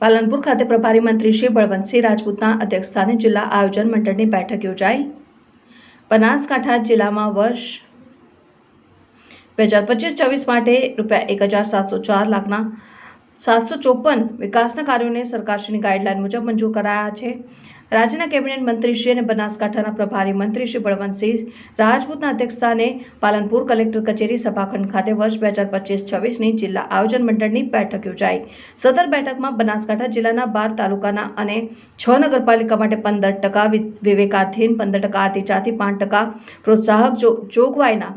પાલનપુર ખાતે પ્રભારી મંત્રી શ્રી બળવંતસિંહ રાજપૂતના અધ્યક્ષસ્થાને જિલ્લા આયોજન મંડળની બેઠક યોજાઈ. બનાસકાંઠા જિલ્લામાં વર્ષ બે હજાર પચીસ છવ્વીસ માટે રૂપિયા એક હજાર સાતસો ચાર લાખના સાતસો ચોપન વિકાસના કાર્યોને સરકારશ્રીની ગાઈડલાઈન મુજબ મંજૂર કરાયા છે. રાજ્યના કેબિનેટ મંત્રીશ્રી અને બનાસકાંઠાના પ્રભારી મંત્રી શ્રી બળવંતસિંહ રાજપૂતના અધ્યક્ષસ્થાને પાલનપુર કલેક્ટર કચેરી સભાખંડ ખાતે વર્ષ બે હજાર પચીસ છવ્વીસની જિલ્લા આયોજન મંડળની બેઠક યોજાઈ. સદર બેઠકમાં બનાસકાંઠા જિલ્લાના બાર તાલુકાના અને છ નગરપાલિકા માટે પંદર ટકા વિવેકાધીન પંદર ટકા, આદિજાતિ પાંચ ટકા, પ્રોત્સાહક જોગવાઈના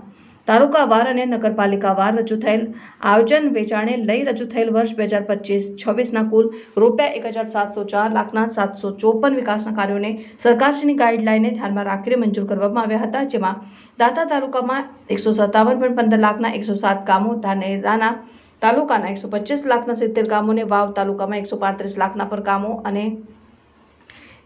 તાલુકાવાર અને નગરપાલિકાવાર રજૂ થયેલ આયોજન વેચાણે લઈ રજૂ થયેલ વર્ષ બે હજાર પચીસ છવ્વીસના કુલ રૂપિયા એક હજાર સાતસો ચાર લાખના સાતસો ચોપન વિકાસના કાર્યોને સરકારશ્રીની ગાઈડલાઇનને ધ્યાનમાં રાખીને મંજૂર કરવામાં આવ્યા હતા, જેમાં દાતા તાલુકામાં એકસો સત્તાવન પોઈન્ટ પંદર લાખના એકસો સાત કામો ધાનેરાના તાલુકાના એકસો પચીસ લાખના સિત્તેર કામોને વાવ તાલુકામાં એકસો પાંત્રીસ લાખના પર કામો અને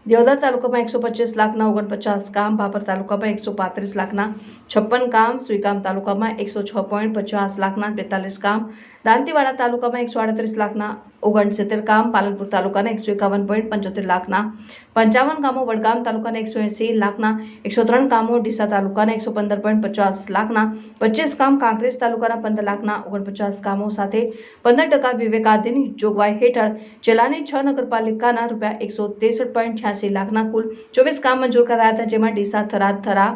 દિયોદર તાલુકામાં એકસો પચીસ લાખના ઓગણપચાસ કામ ભાભર તાલુકામાં એકસો પાંત્રીસ લાખના છપ્પન કામ સુઈકામ તાલુકામાં એકસો છ પોઈન્ટ પચાસ લાખના બેતાલીસ કામ દાંતીવાડા તાલુકામાં એકસો આડત્રીસ લાખના ઓગણસિત્તેર કામ પાલનપુર તાલુકાના એકસો એકાવન પોઈન્ટ પંચોતેર લાખના પંચાવન કામો વડગામ તાલુકાના એકસો એંસી લાખના એકસો ત્રણ કામો ડીસા તાલુકાના એકસો પંદર પોઈન્ટ પચાસ લાખના પચીસ કામ કાંકરેજ તાલુકાના પંદર લાખના ઓગણપચાસ કામો સાથે પંદર ટકા વિવેકાધીન જોગવાઈ હેઠળ જિલ્લાની છ નગરપાલિકાના રૂપિયા એકસો ત્રેસઠ પોઈન્ટ છ્યાસી લાખના કુલ ચોવીસ કામ મંજૂર કરાયા હતા, જેમાં ડીસા થરાદ થરા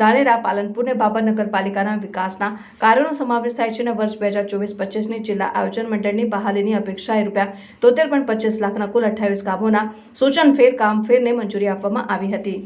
ધાનેરા પાલનપુર ને બાબર નગરપાલિકાના વિકાસના કાર્યોનો સમાવેશ થાય છે અને વર્ષ બે હજાર ચોવીસ પચીસની જિલ્લા આયોજન મંડળની બહાલીની અપેક્ષાએ રૂપિયા તોતેર પોઈન્ટ પચીસ લાખના કુલ અઠ્ઠાવીસ કામોના સૂચન ફેર કામ ફેરને મંજૂરી આપવામાં આવી હતી.